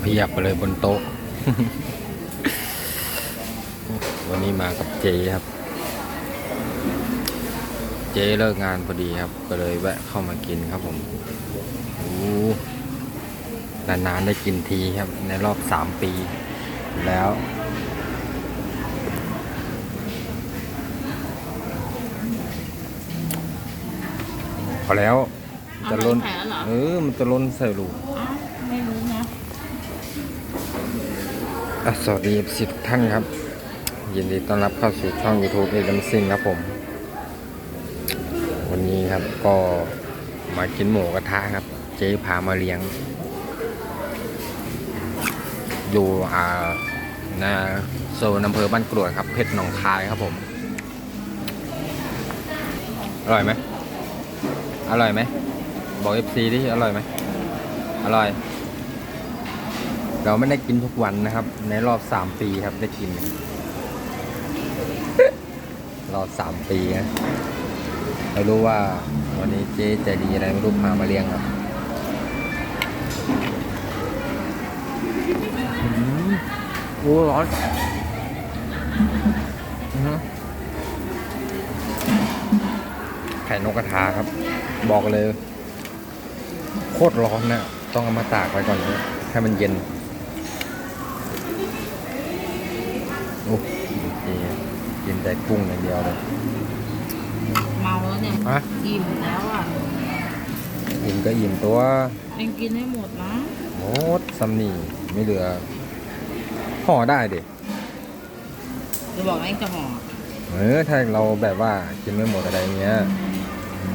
เพียบไปเลยบนโต๊ะ วันนี้มากับเจครับ เจเลิกงานพอดีครับ ก็เลยแวะเข้ามากินครับผมโอ้นานๆได้กินทีครับ ในรอบสามปีแล้วพอแล้ว จะล้น เอาใส่ไข่แล้วเหรอ เออ มันจะล้นใส่ลูกอ้าวไม่รู้นะอะสวัสดีสิทุกท่านครับ ยินดีต้อนรับเข้าสู่ช่อง YouTube เอดัมซิงครับผม วันนี้ครับก็มากินหมูกระทะครับ เจ๊พามาเลี้ยง อยู่อ่าในโซนอำเภอบ้านกรวดครับเพชรหนองคายครับผม อร่อยไหมอร่อยไหม บอกเอฟซีดิอร่อยไหมอร่อย เราไม่ได้กินทุกวันนะครับ ในรอบสามปีครับได้กิน รอบสามปีนะไม่รู้ว่าวันนี้เจ๊ใจดีอะไรไม่รู้พามาเลี้ยงครับอืมโอ้ร้อนอือฮึไข่นกกระทาครับ บอกเลย คตรร้อนนะต้องเอามาตากไว้ก่อนเลยให้มันเย็นโอ้โอเคกินแต่กุ้งอย่างเดียวเลยเมาแล้วเนี่ยอะอิ่มแล้วอะอิ่มก็อิ่มตัวเองกินให้หมดนะหมดซัมนี่ไม่เหลือห่อได้ดิจะบอกว่าเองจะห่อเออถ้าเราแบบว่ากินไม่หมดอะไรเงี้ย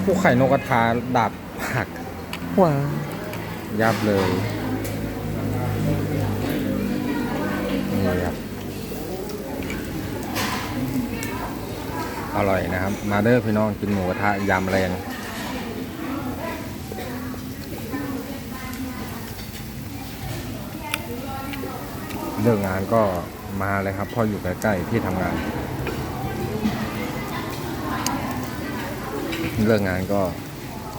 พวกไข่นกกระทาดับผัก หว้ายับเลยนี่ครับอร่อยนะครับ มาเด้อพี่น้องกินหมูกระทะยำแรงเลิกงานก็มาเลยครับเพราะอยู่ใกล้ๆที่ทำงาน เลิกงานก็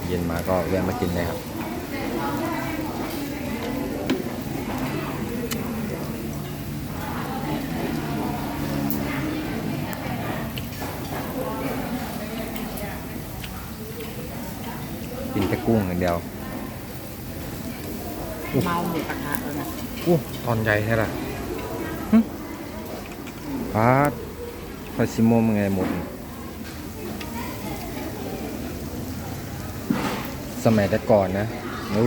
เย็นมาก็แวะมากินเลยครับกินแต่กุ้งอย่างเดียวเมาหมูกระทะแล้วนะอู้ตอนใหญ่ใช่ล่ะปาดพาซิโมมันไงหมด สมัยแต่ก่อนนะโอ้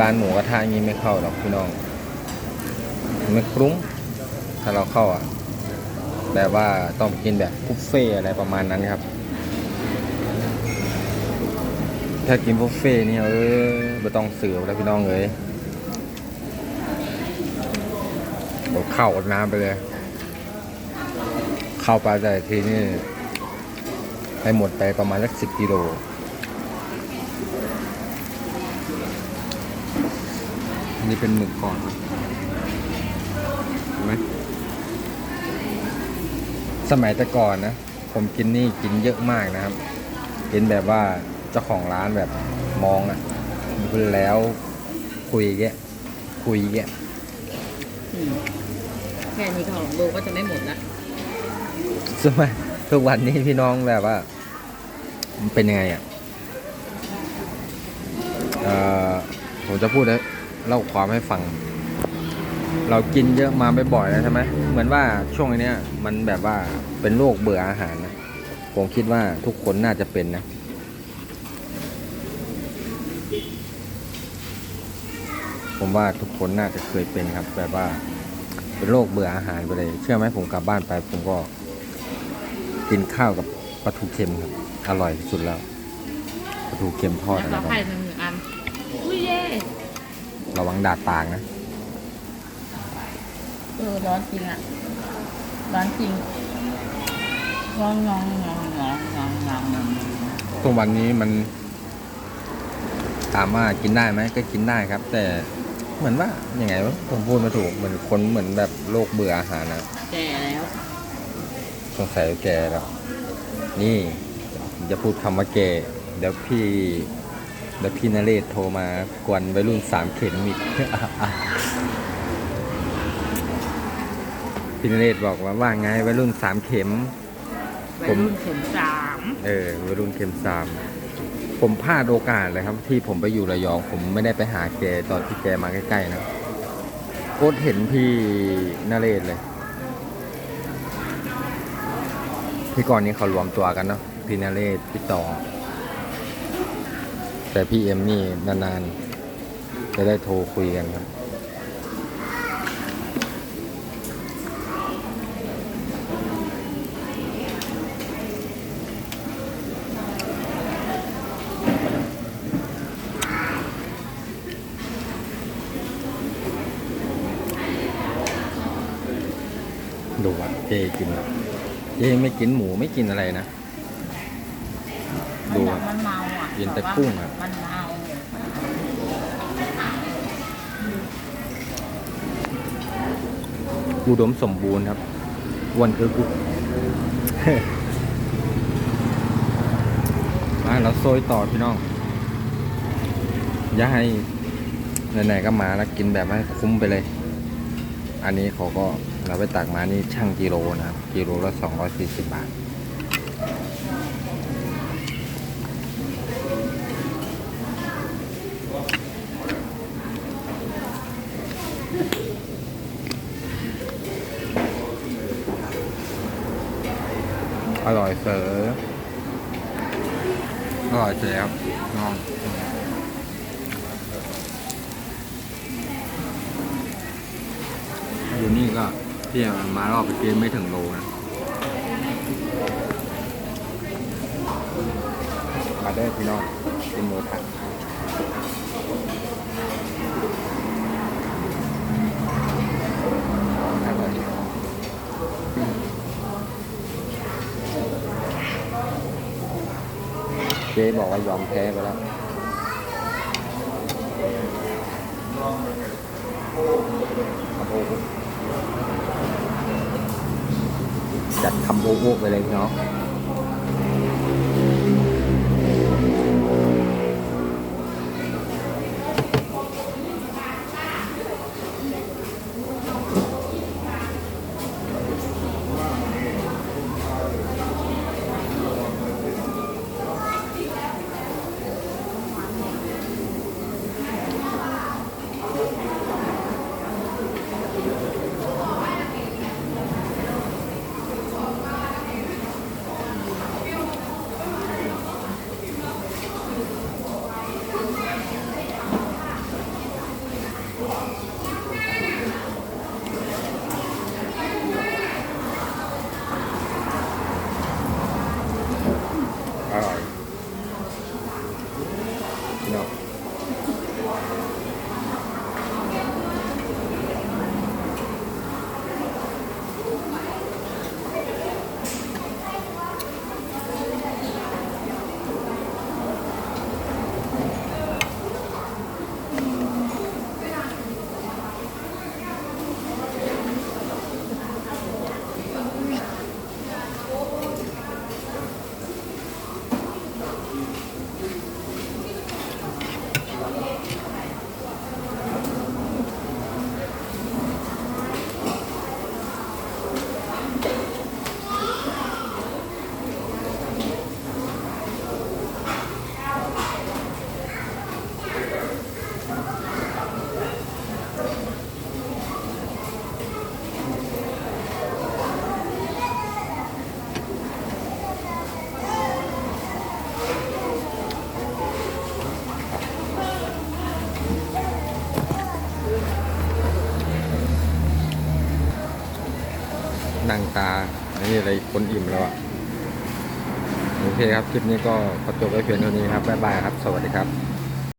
ร้านหมูกระทะนี้ไม่เข้าหรอกพี่น้องไม่คลุ้งถ้าเราเข้าอะแบบว่าต้องกินแบบบุฟเฟ่อะไรประมาณนั้นครับ ถ้ากินบุฟเฟ่นี่เออไม่ต้องเสือแล้วพี่น้องเลยผมเข้าอดน้ำไปเลย เข้าไปแต่ทีนี่ให้หมดไปประมาณสักสิบกิโล นนี้เป็นหมึกก่อนครับเห็นไหมสมัยแต่ก่อนนะ ผมกินนี่กินเยอะมากนะครับ กินแบบว่าเจ้าของร้านแบบมองอะ่ะดูแล้วคุยแกะคุยแกะอืมแค่นี้ของโลก็จะไม่หมดละสมัยทุกวันนี้พี่น้องแบบว่า มันเป็นยังไงอะ่ะเอ่อผมจะพูดแล้ว เล่าความให้ฟัง เรากินเยอะมาบ่อยๆแล้วใช่ไหมเหมือนว่าช่วงนี้มันแบบว่าเป็นโรคเบื่ออาหารนะผมคิดว่าทุกคนน่าจะเป็นนะผมว่าทุกคนน่าจะเคยเป็นครับ แบบว่า เป็นโรคเบื่ออาหารไปเลย เชื่อไหมผมกลับบ้านไป ผมก็ กินข้าวกับปลาทูเค็มครับ อร่อยที่สุดแล้วปลาทูเค็มทอดอะไรก็ประ ระวังดาดปากนะ เออร้อนจริงอะร้อนจริงงองงองงองงองงองงองงองทุกวันนี้มันถามว่ากินได้ไหมก็กินได้ครับ แต่เหมือนว่ายังไงวะผมพูดไม่ถูกเหมือนคนเหมือนแบบโรคเบื่ออาหารนะแก่แล้วสงสัยแกแล้วนี่จะพูดคำว่าแกเดี๋ยวพี่ แล้วพี่นเรศโทรมากวนวัยรุ่นสามเข็มอีกพี่นเรศบอกว่าว่าไงวัยรุ่นสามเข็ม วัยรุ่นเข็มสามเออวัยรุ่นเข็มสามผมพลาดโอกาสเลยครับ ที่ผมไปอยู่ระยองผมไม่ได้ไปหาแกตอนที่แกมาใกล้ๆนะโคตรเห็นพี่นเรศเลยพี่ก่อนนี้เขารวมตัวกันเนาะพี่นเรศพี่ต่อ แต่พี่เอ็มนี่นานๆ จะได้โทรคุยกันครับ ดูว่าเจกินเจไม่กินหมูไม่กินอะไรนะ กินแต่กุ้งอะมันเมาอุดมสมบูรณ์ครับวันคือกุมาเราโซยต่อพี่น้อง อย่าให้ไหนๆก็มาแล้วกินแบบให้คุ้มไปเลย อันนี้เขาก็เราไปตักมานี่ช่างกิโลนะครับ กิโลละสองร้อยสี่สิบบาท อร่อยเสออร่อยเสียครับน้องอยู่นี่ก็ที่มารอบไปกินไม่ถึงโลนะมาได้อพี่น้องเป็นโมทักอร่อยเจ๊บอกว่ายอมแพ้ไปแล้วจัดคำโอ้โหไปเลยเนาะ นั่งตาอันนี้อะไรคนอิ่มแล้วอะ โอเคครับ คลิปนี้ก็ขอจบไว้เพียงเท่านี้ครับ บ๊ายบายครับ สวัสดีครับ